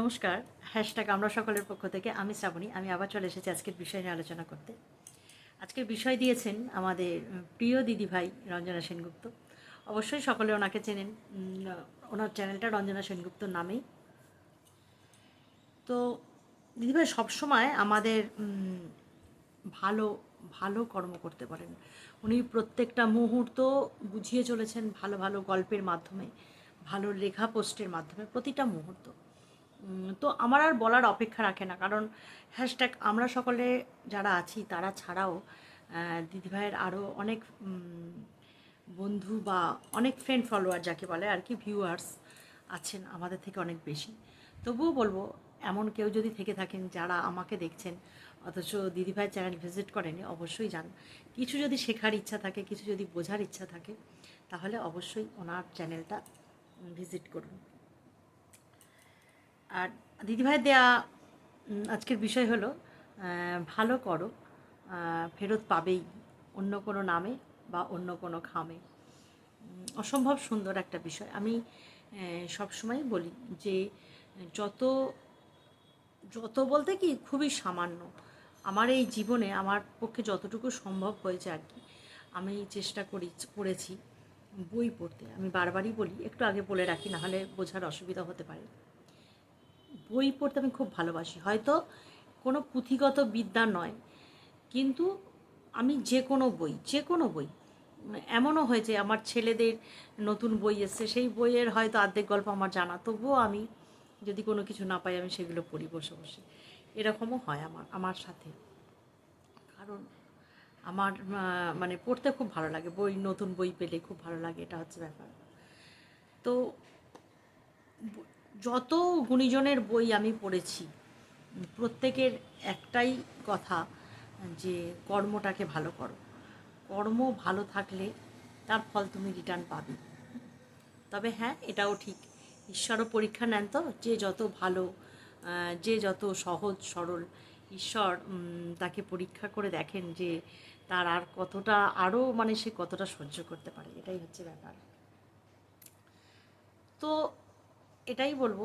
নমস্কার হ্যাশট্যাগ আমরা সকলের পক্ষ থেকে, আমি শ্রাবণী, আমি আবার চলে এসেছি আজকের বিষয় নিয়ে আলোচনা করতে। আজকের বিষয় দিয়েছেন আমাদের প্রিয় দিদিভাই রঞ্জনা সেনগুপ্ত। অবশ্যই সকলে ওনাকে চেনেন ওনার চ্যানেলটা রঞ্জনা সেনগুপ্ত নামেই। তো দিদিভাই, সবসময় আমাদের ভালো ভালো কর্ম করতে পারেন। উনি প্রত্যেকটা মুহূর্ত বুঝিয়ে চলেছেন ভালো ভালো গল্পের মাধ্যমে, ভালো লেখা পোস্টের মাধ্যমে, প্রতিটা মুহূর্ত। তো আমার আর বলার অপেক্ষা রাখে না। কারণ হ্যাশট্যাগ আমরা সকলে যারা আছি, তারা ছাড়াও দিদিভাইয়ের আরও অনেক বন্ধু বা অনেক ফ্রেন্ড ফলোয়ার যাকে বলে আর কি ভিউয়ার্স আছেন আমাদের থেকে অনেক বেশি। তবুও বলব, এমন কেউ যদি থেকে থাকেন যারা আমাকে দেখছেন, অথচ দিদিভাই চ্যানেল ভিজিট করেনি, অবশ্যই যান। কিছু যদি শেখার ইচ্ছা থাকে, কিছু যদি বোঝার ইচ্ছা থাকে, তাহলে অবশ্যই ওনার চ্যানেলটা ভিজিট করুন। আর দিদিভাই দেয়া আজকের বিষয় হলো ভালো করো ফেরত পাবেই, অন্য কোনো নামে বা অন্য কোনো খামে। অসম্ভব সুন্দর একটা বিষয়। আমি সবসময় বলি যে, যত যত বলতে কি খুবই সামান্য, আমার এই জীবনে আমার পক্ষে যতটুকু সম্ভব হয়েছে আর কি, আমি চেষ্টা করি, করেছি বই পড়তে। আমি বারবারই বলি, একটু আগে বলে রাখি, নাহলে বোঝার অসুবিধা হতে পারে। বই পড়তে আমি খুব ভালোবাসি। হয়তো কোনো পুঁথিগত বিদ্যা নয়, কিন্তু আমি যে কোনো বই, যে কোনো বই, এমনও হয়েছে আমার ছেলেদের নতুন বই এসছে, সেই বইয়ের হয়তো আর্ধেক গল্প আমার জানা, তবুও আমি যদি কোনো কিছু না পাই আমি সেগুলো পড়ি বসে বসে। এরকমও হয় আমার আমার সাথে। কারণ আমার মানে পড়তে খুব ভালো লাগে, বই, নতুন বই পেলে খুব ভালো লাগে, এটা হচ্ছে ব্যাপার। তো যত গুণীজনের বই আমি পড়েছি, প্রত্যেকের একটাই কথা যে কর্মটাকে ভালো করো। কর্ম ভালো থাকলে তার ফল তুমি রিটার্ন পাবে। তবে হ্যাঁ এটাও ঠিক। ঈশ্বরও পরীক্ষা নেন তো, যে যত ভালো যে যত সহজ, সরল ঈশ্বর তাকে পরীক্ষা করে দেখেন যে তার আর কতটা, আরও মানে সে কতটা সহ্য করতে পারে। এটাই হচ্ছে ব্যাপার। তো এটাই বলব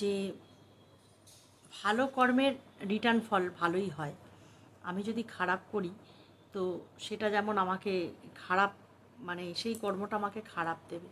যে ভালো কর্মের রিটার্ন ফল ভালোই হয়। আমি যদি খারাপ করি, তো সেটা যেমন আমাকে খারাপ মানে সেই কর্মটা আমাকে খারাপ দেবে,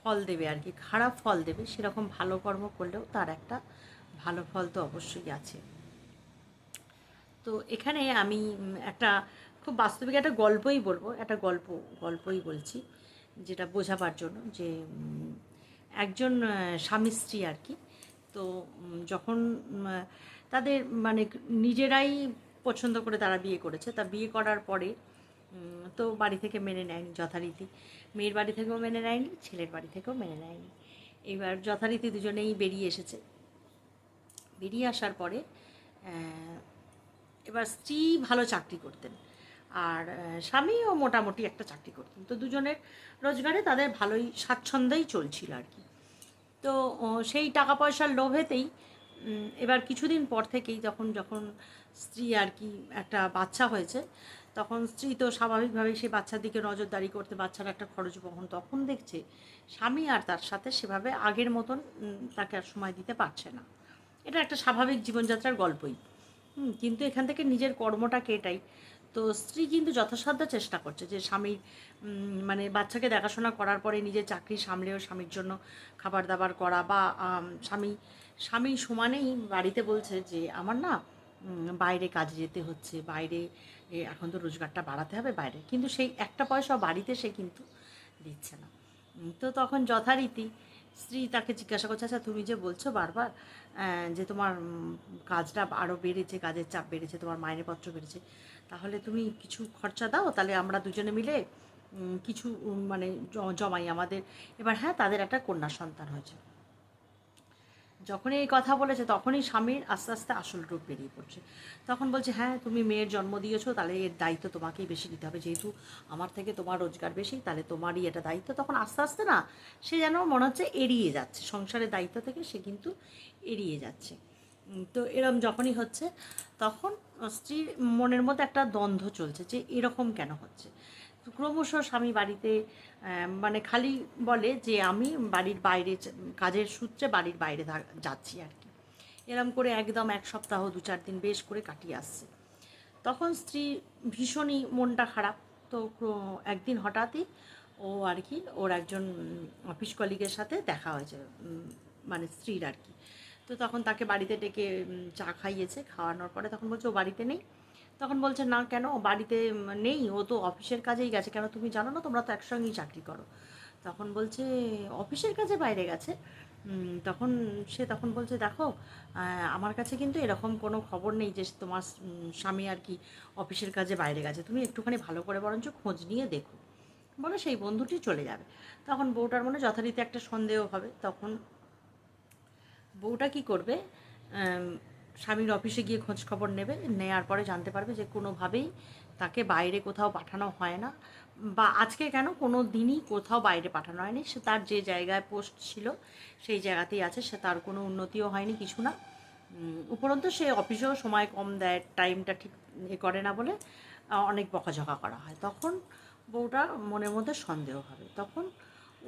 ফল দেবে আর কি, খারাপ ফল দেবে, সেরকম ভালো কর্ম করলেও তার একটা ভালো ফল তো অবশ্যই আছে। তো এখানে আমি একটা খুব বাস্তবিক একটা গল্পই বলব, একটা গল্প, গল্পই বলছি, যেটা বোঝাবার জন্য যে একজন স্বামী স্ত্রী আর কি। তো যখন তাদের মানে নিজেরাই পছন্দ করে তারা বিয়ে করেছে। তা বিয়ে করার পরে তো বাড়ি থেকে মেনে নেয়নি যথারীতি। মেয়ের বাড়ি থেকেও মেনে নেয়নি, ছেলের বাড়ি থেকেও মেনে নেয়নি। এবার যথারীতি দুজনেই বেরিয়ে এসেছে। বেরিয়ে আসার পরে এবার স্ত্রী ভালো চাকরি করতেন। আর স্বামীও মোটামুটি একটা চাকরি করতেন। তো দুজনের রোজগারে তাদের ভালোই স্বাচ্ছন্দ্যেই চলছিল আর কি। তো সেই টাকা পয়সার লোভেতেই এবার কিছুদিন পর থেকেই যখন যখন স্ত্রী আর কি একটা বাচ্চা হয়েছে, তখন স্ত্রী তো স্বাভাবিকভাবেই সেই বাচ্চার দিকে নজরদারি করতে বাচ্চার একটা খরচ বহন। তখন দেখছে স্বামী আর তার সাথে সেভাবে আগের মতন তাকে আর সময় দিতে পারছে না। এটা একটা স্বাভাবিক জীবনযাত্রার গল্পই। কিন্তু এখান থেকে নিজের কর্মটাকে এটাই তো স্ত্রী কিন্তু যথাসাধ্য চেষ্টা করছে যে স্বামীর মানে বাচ্চাকে দেখাশোনা করার পরে নিজের চাকরি সামলেও স্বামীর জন্য খাবার দাবার করা বা স্বামী স্বামী সমানেই বাড়িতে বলছে যে আমার না বাইরে কাজে যেতে হচ্ছে, বাইরে এখন তো রোজগারটা বাড়াতে হবে বাইরে। কিন্তু সেই একটা পয়সা বাড়িতে সে কিন্তু দিচ্ছে না। তো তখন যথারীতি স্ত্রী তাকে জিজ্ঞাসা করছে আচ্ছা তুমি যে বলছো বারবার যে তোমার কাজটা আরও বেড়েছে, কাজের চাপ বেড়েছে, তোমার মাইনেপত্র বেড়েছে, তাহলে তুমি কিছু খরচা দাও, তাহলে আমরা দুজনে মিলে কিছু মানে জমাই আমাদের। এবার হ্যাঁ তাদের একটা কন্যা সন্তান হয়েছে। যখনই এই কথা বলেছে, তখনই স্বামীর আস্তে আস্তে আসল রূপ বেরিয়ে পড়ছে। তখন বলছে হ্যাঁ তুমি মেয়ের জন্ম দিয়েছ, তাহলে এর দায়িত্ব তোমাকেই বেশি নিতে হবে। যেহেতু আমার থেকে তোমার রোজগার বেশি, তাহলে তোমারই এটা দায়িত্ব। তখন আস্তে আস্তে না, সে যেন মনে হচ্ছে এড়িয়ে যাচ্ছে। সংসারের দায়িত্ব থেকে সে কিন্তু এড়িয়ে যাচ্ছে। তো এরম যখনই হচ্ছে, তখন স্ত্রীর মনের মধ্যে একটা দ্বন্দ্ব চলছে যে, এরকম কেন হচ্ছে? ক্রমশ স্বামী বাড়িতে মানে খালি বলে যে আমি বাড়ির বাইরে কাজের সূত্রে বাড়ির বাইরে যাচ্ছি আর কি। এরম করে একদম এক সপ্তাহ, দু চার দিন বেশ করে কাটিয়ে আসছে। তখন স্ত্রী ভীষণই মনটা খারাপ। তো একদিন হঠাৎই ও আর কি, ওর একজন অফিস কলিগের সাথে দেখা হয়েছে মানে স্ত্রীর আর কি। তো তখন তাকে বাড়িতে ডেকে চা খাইয়েছে, খাওয়ানোর পরে তখন বলছে ও বাড়িতে নেই। তখন বলছে, না কেন? বাড়িতে নেই, ও তো অফিসের কাজেই গেছে। কেন তুমি জানো না? তোমরা তো একসঙ্গেই চাকরি করো। তখন বলছে, অফিসের কাজে বাইরে গেছে। তখন সে তখন বলছে, দেখো আমার কাছে কিন্তু এরকম কোনো খবর নেই যে তোমার স্বামী আর কি অফিসের কাজে বাইরে গেছে। তুমি একটুখানি ভালো করে বরঞ্চ খোঁজ নিয়ে দেখো। বলে সেই বন্ধুটি চলে যাবে। তখন বউটার মনে যথারীতি একটা সন্দেহ হবে। তখন বউটা কি করবে? স্বামীর অফিসে গিয়ে খোঁজ খবর নেবে নেওয়ার পরে জানতে পারবে যে কোনোভাবেই তাকে বাইরে কোথাও পাঠানো হয় না বা আজকে কেন কোনো দিনই কোথাও বাইরে পাঠানো হয়নি। সে তার যে জায়গায় পোস্ট ছিল সেই জায়গাতেই আছে, সে তার কোনো উন্নতিও হয়নি কিছু না। উপরন্তু সে অফিসেও সময় কম দেয়, টাইমটা ঠিক এ করে না বলে অনেক বকাঝকা করা হয়। তখন বউটা মনের মধ্যে সন্দেহ হবে তখন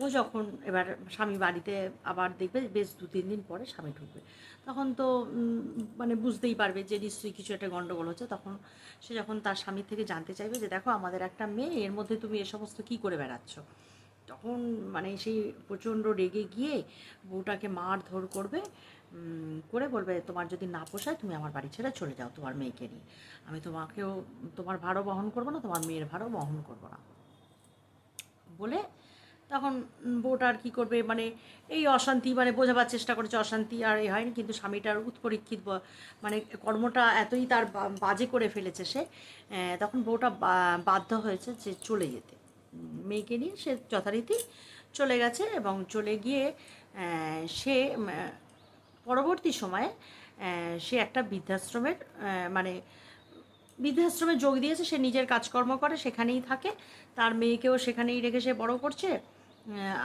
ও যখন এবার স্বামী বাড়িতে আবার দেখবে বেশ দু, তিন দিন পরে স্বামী ঢুকবে। তখন তো মানে বুঝতেই পারবে যে নিশ্চয়ই কিছু একটা গণ্ডগোল হচ্ছে। তখন সে যখন তার স্বামীর থেকে জানতে চাইবে যে, দেখো, আমাদের একটা মেয়ে, এর মধ্যে তুমি এ সমস্ত কী করে বেড়াচ্ছ? তখন মানে সেই প্রচণ্ড রেগে গিয়ে বউটাকে মার ধর করবে করে বলবে, তোমার যদি না পোষায়, তুমি আমার বাড়ি ছেড়ে চলে যাও তোমার মেয়েকে নিয়ে। আমি তোমাকেও, তোমার ভাড়ও বহন করব না, তোমার মেয়ের ভাড়ও বহন করব না। বলে তখন বউটা আর কী করবে? মানে এই অশান্তি মানে বোঝাবার চেষ্টা করেছে অশান্তি আর এ হয়নি, কিন্তু স্বামীটার উৎপরীক্ষিত মানে কর্মটা এতই তার বাজে করে ফেলেছে সে তখন বউটা বাধ্য হয়েছে যে চলে যেতে। মেয়েকে নিয়ে সে যথারীতি চলে গেছে এবং চলে গিয়ে সে পরবর্তী সময়ে সে একটা বৃদ্ধাশ্রমের মানে বৃদ্ধাশ্রমে যোগ দিয়েছে, সে নিজের কাজকর্ম করে, সেখানেই থাকে। তার মেয়েকেও সেখানেই রেখে সে বড় করছে।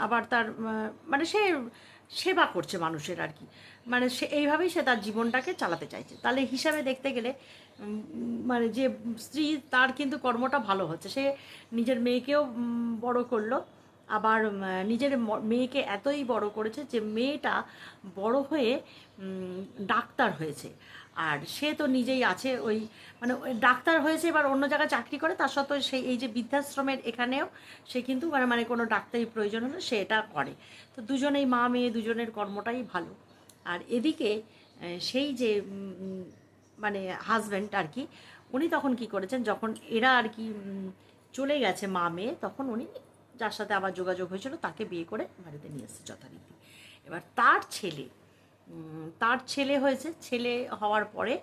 আবার তার মানে সে সেবা করছে মানুষের আর কি। মানে সে এইভাবেই সে তার জীবনটাকে চালাতে চাইছে। তাহলে হিসাবে দেখতে গেলে মানে যে স্ত্রী, তার কিন্তু কর্মটা ভালো হচ্ছে। সে নিজের মেয়েকেও বড় করল। আবার নিজের মেয়েকে এতই বড় করেছে যে মেয়েটা বড় হয়ে ডাক্তার হয়েছে। আর সে তো নিজেই আছে ওই মানে ডাক্তার হয়েছে এবার অন্য জায়গায় চাকরি করে তার সত্ত্বেও সেই এই যে বৃদ্ধাশ্রমের এখানেও সে কিন্তু মানে মানে কোনো ডাক্তারি প্রয়োজন হলে সে এটা করে। তো দুজনেই মা মেয়ে, দুজনের কর্মটাই ভালো। আর এদিকে সেই যে মানে হাজব্যান্ড আর কি, উনি তখন কি করেছেন, যখন এরা আর কি চলে গেছে মা মেয়ে, তখন উনি যার সাথে আবার যোগাযোগ হয়েছিল, তাকে বিয়ে করে বাড়িতে নিয়ে এসেছে যথারীতি। এবার তার ছেলে তার ছেলে হয়েছে, ছেলে হওয়ার পরে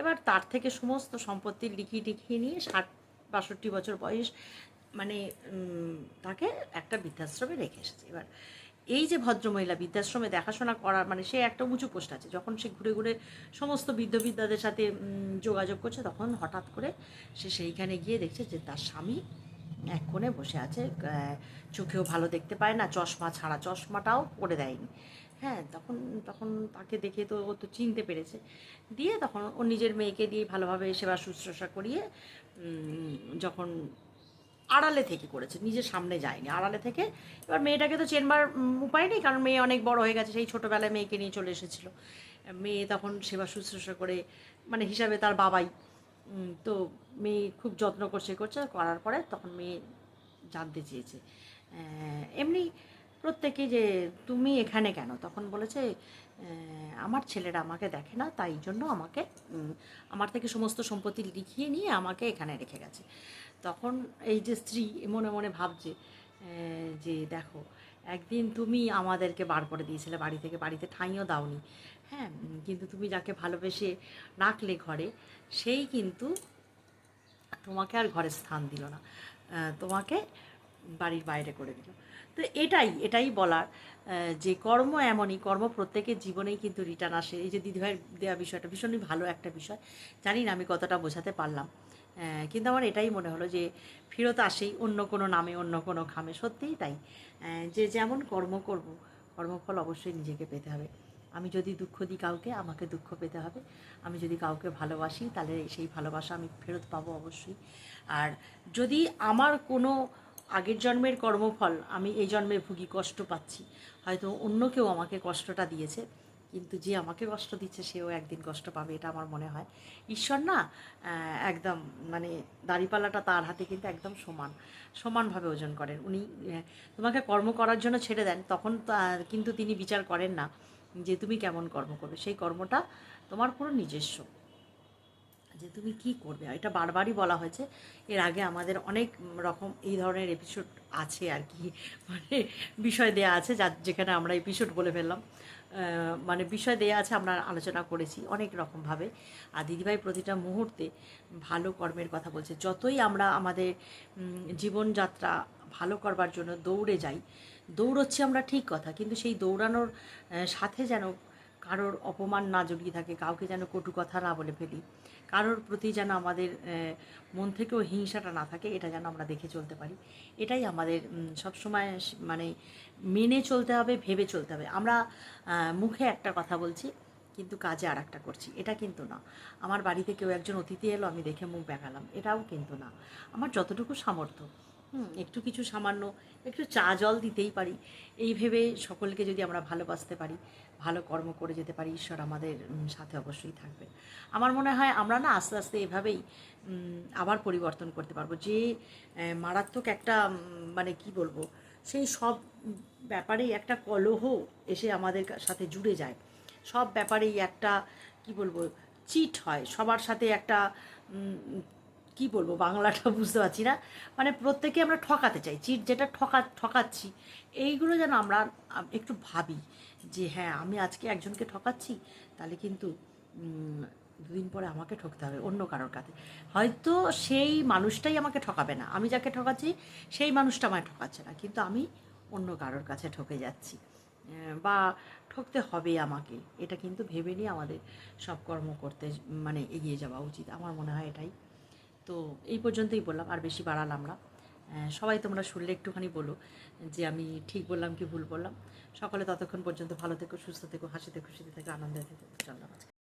এবার তার থেকে সমস্ত সম্পত্তির লিখিয়ে টিখিয়ে নিয়ে ষাট, বাষট্টি বছর বয়স মানে তাকে একটা বৃদ্ধাশ্রমে রেখে এসেছে। এবার এই যে ভদ্রমহিলা বৃদ্ধাশ্রমে দেখাশোনা করার মানে সে একটা উঁচু পোস্ট আছে, যখন সে ঘুরে ঘুরে সমস্ত বৃদ্ধ বৃদ্ধাদের সাথে যোগাযোগ করছে, তখন হঠাৎ করে সে সেইখানে গিয়ে দেখছে যে তার স্বামী এক কোণে বসে আছে চোখেও ভালো দেখতে পায় না, চশমা ছাড়া চশমাটাও পরে দেয়নি। হ্যাঁ তখন তখন তাকে দেখে তো ও তো চিনতে পেরেছে। দিয়ে তখন ও নিজের মেয়েকে দিয়ে ভালোভাবে সেবা শুশ্রূষা করিয়ে যখন আড়ালে থেকে করেছে, নিজের সামনে যায়নি। আড়ালে থেকে এবার মেয়েটাকে তো চেনবার উপায় নেই, কারণ মেয়ে অনেক বড় হয়ে গেছে, সেই ছোটোবেলায় মেয়েকে নিয়ে চলে এসেছিল। মেয়ে তখন সেবা শুশ্রূষা করে মানে হিসাবে তার বাবাই তো মেয়ে খুব যত্ন করছে করছে, করার পরে তখন মেয়ে জানতে চেয়েছে। এমনি প্রত্যেকে যে তুমি এখানে কেন? তখন বলেছে আমার ছেলেরা আমাকে দেখে না, তাই জন্য আমাকে আমার থেকে সমস্ত সম্পত্তি লিখিয়ে নিয়ে আমাকে এখানে রেখে গেছে। তখন এই যে স্ত্রী মনে মনে ভাবছে যে দেখো, একদিন তুমি আমাদেরকে বার করে দিয়েছিলে, বাড়ি থেকে বাড়িতে ঠাঁইও দাওনি। হ্যাঁ কিন্তু তুমি যাকে ভালোবেসে রাখলে ঘরে, সেই কিন্তু তোমাকে আর ঘরে স্থান দিল না। তোমাকে বাড়ির বাইরে করে দিল। তো এটাই এটাই বলার যে কর্ম এমনই, কর্ম প্রত্যেকের জীবনেই কিন্তু রিটার্ন আসে। এই যে দিদিভাইয়ের দেওয়া বিষয়টা ভীষণই ভালো একটা বিষয়। জানি না আমি কতটা বোঝাতে পারলাম। কিন্তু আমার এটাই মনে হলো যে ফেরত আসেই, অন্য কোনো নামে, অন্য কোনো খামে। সত্যিই তাই। যে যেমন কর্ম করব, কর্মফল অবশ্যই নিজেকে পেতে হবে। আমি যদি দুঃখ দিই কাউকে, আমাকে দুঃখ পেতে হবে। আমি যদি কাউকে ভালোবাসি, তাহলে সেই ভালোবাসা আমি ফেরত পাবো অবশ্যই। আর যদি আমার কোনো আগের জন্মের কর্মফল, আমি এই জন্মে ভুগি কষ্ট পাচ্ছি। হয়তো অন্য কেউ আমাকে কষ্টটা দিয়েছে, কিন্তু যে আমাকে কষ্ট দিচ্ছে, সেও একদিন কষ্ট পাবে, এটা আমার মনে হয়। ঈশ্বর না একদম মানে দাড়িপাল্লাটা তার হাতে কিন্তু একদম সমান, সমানভাবে ওজন করেন। উনি তোমাকে কর্ম করার জন্য ছেড়ে দেন, তখন কিন্তু তিনি বিচার করেন না যে তুমি কেমন কর্ম করবে। সেই কর্মটা তোমার পুরো নিজস্ব। যে তুমি কি করবে? এটা বারবারই বলা হয়েছে। এর আগে আমাদের অনেক রকম এই ধরনের এপিসোড আছে আর কি। মানে বিষয় দেয়া আছে যা যেখানে আমরা এপিসোড বলে ফেললাম। মানে বিষয় দেয়া আছে আমরা আলোচনা করেছি অনেক রকমভাবে। আর দিদিভাই প্রতিটা মুহূর্তে ভালো কর্মের কথা বলছে। যতই আমরা আমাদের জীবনযাত্রা ভালো করবার জন্য দৌড়ে যাই, দৌড়চ্ছি আমরা ঠিক কথা। কিন্তু সেই দৌড়ানোর সাথে যেন কারোর অপমান না জড়িয়ে থাকে, কাউকে যেন কটু কথা না বলে ফেলি। কারোর প্রতি যেন আমাদের মন থেকেও হিংসাটা না থাকে, এটা যেন আমরা দেখে চলতে পারি। এটাই আমাদের সবসময় মানে মেনে চলতে হবে, ভেবে চলতে হবে। আমরা মুখে একটা কথা বলছি, কিন্তু কাজে আর একটা করছি। এটা কিন্তু না। আমার বাড়িতে কেউ একজন অতিথি এলো, আমি দেখে মুখ দেখালাম। এটাও কিন্তু না। আমার যতটুকু সামর্থ্য। হুম, একটু কিছু সামান্য, একটু চা জল দিতেই পারি। এই ভেবে সকলকে যদি আমরা ভালোবাসতে পারি, ভালো কর্ম করে যেতে পারি, ঈশ্বর আমাদের সাথে অবশ্যই থাকবে আমার মনে হয় আমরা না আস্তে আস্তে এভাবেই আবার পরিবর্তন করতে পারব। যে মারাত্মক একটা মানে কি বলব, সেই সব ব্যাপারেই একটা কলহ এসে আমাদের সাথে জুড়ে যায়। সব ব্যাপারেই একটা, কি বলব, চিট হয়। সবার সাথে একটা কি বলব, বাংলাটা বুঝতে পারছি না। মানে প্রত্যেকে আমরা ঠকাতে চাই, চিট যেটা ঠকা, ঠকাচ্ছি, এইগুলো যেন আমরা একটু ভাবি যে হ্যাঁ আমি আজকে একজনকে ঠকাচ্ছি, তাহলে কিন্তু দুদিন পরে আমাকে ঠকতে হবে অন্য কারোর কাছে। হয়তো সেই মানুষটাই আমাকে ঠকাবে না। আমি যাকে ঠকাচ্ছি, সেই মানুষটা আমায় ঠকাচ্ছে না। কিন্তু আমি অন্য কারোর কাছে ঠকে যাচ্ছি। বা ঠকতে হবে আমাকে। এটা কিন্তু ভেবে নিয়ে আমাদের সব কর্ম করতে মানে এগিয়ে যাওয়া উচিত। আমার মনে হয় এটাই। তো এই পর্যন্তই বললাম, আর বেশি বাড়ালাম না। সবাই তোমরা শুনলে একটুখানি বলো যে আমি ঠিক বললাম কি ভুল বললাম। সকলে ততক্ষণ পর্যন্ত ভালো থেকো, সুস্থ থেকো, হাসিতে খুশিতে থেকো, আনন্দে থেকো। চলো আজকে